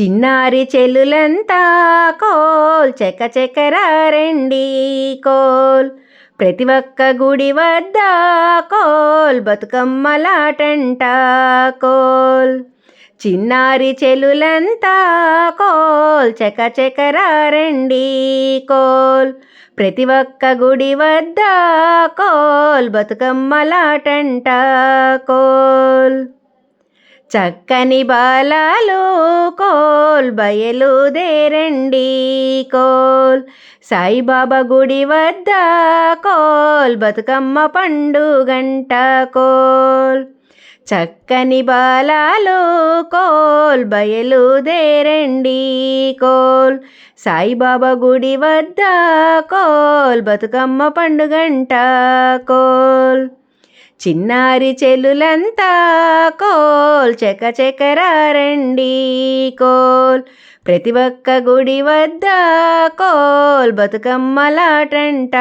చిన్నారి చెల్లులంతా కోల్ చెక్క చెక్కరారండి కోల్. ప్రతి ఒక్క గుడి వద్ద కోల్ బతుకమ్మలాటంట కోల్. చిన్నారి చెల్లులంతా కోల్ చెక్క చెక్కరారండి కోల్. ప్రతి ఒక్క గుడి వద్ద కోల్ బతుకమ్మలాటంట కోల్. చక్కని బాలాలు కోల్ బయలుదేరండి కోల్. సాయిబాబా గుడి వద్ద కోల్ బతుకమ్మ పండుగంట కోల్. చక్కని బాలాలు కోల్ బయలుదేరండి కోల్. సాయిబాబా గుడి వద్ద కోల్ బతుకమ్మ పండుగంట కోల్. చిన్నారి చెల్లులంతా కోల్ చెక చెకరండి కోల్. ప్రతి ఒక్క గుడి వద్ద కోల్ బతుకమ్మలాటంట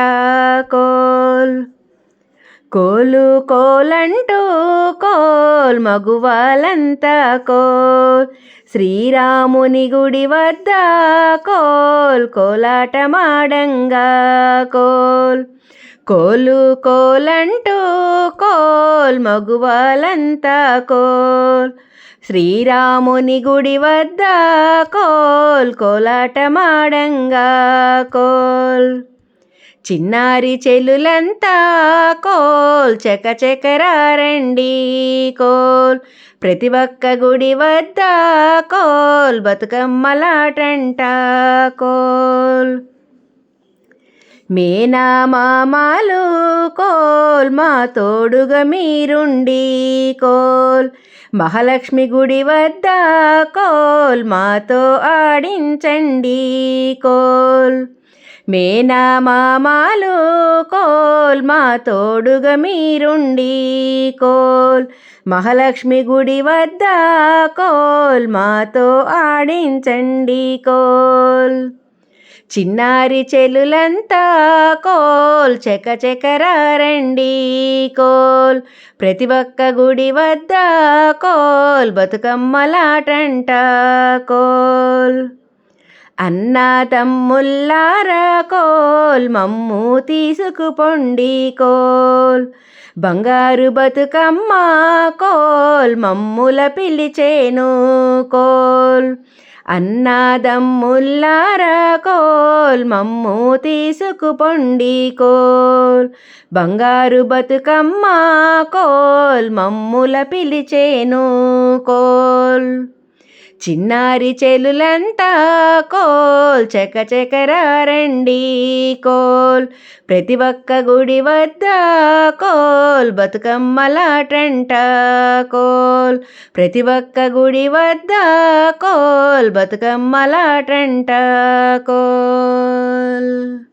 కోల్. కోలు కోలంటూ కోల్ మగువాలంతా కోల్. శ్రీరాముని గుడి వద్ద కోల్ కోలాటమాడంగా కోల్. కోలు కోలంటూ కోల్ మగువాలంతా కోల్. శ్రీరాముని గుడి వద్ద కోల్ కోలాటమాడంగా కోల్. చిన్నారి చెల్లులంతా కోల్ చెక కోల్. ప్రతి ఒక్క గుడి వద్ద కోల్ బతుకమ్మలాటంట కోల్. మేనా మామాలు కోల్ మా తోడుగా మీరుండి కోల్. మహాలక్ష్మి గుడి వద్ద కోల్ మాతో ఆడించండి కోల్. మేనా మామాలు కోల్ మా తోడుగా మీరుండి కోల్. మహాలక్ష్మి గుడి వద్ద కోల్ మాతో ఆడించండి కోల్. చిన్నారి చెల్లులంతా కోల్. చెక చెకరారండి కోల్. ప్రతి ఒక్క గుడి వద్ద కోల్. బతుకమ్మలాటంట కోల్. అన్నా తమ్ముల్లారా కోల్. మమ్ము తీసుకుపొండి కోల్. బంగారు బతుకమ్మ కోల్. మమ్ముల పిలిచేను కోల్. అన్నాదమ్ముల్లారా కోల్ మమ్ము తీసుకుపొండి కోల్. బంగారు బతుకమ్మ కోల్ మమ్ముల పిలిచేను కోల్. చిన్నారి చెలులంతా కోల్. చెక కోల్. ప్రతి ఒక్క గుడి వద్ద కోల్. బతుకమ్మలాటంట కోల్. ప్రతి ఒక్క గుడి వద్ద కోల్. బతుకమ్మలాటంట కోల్.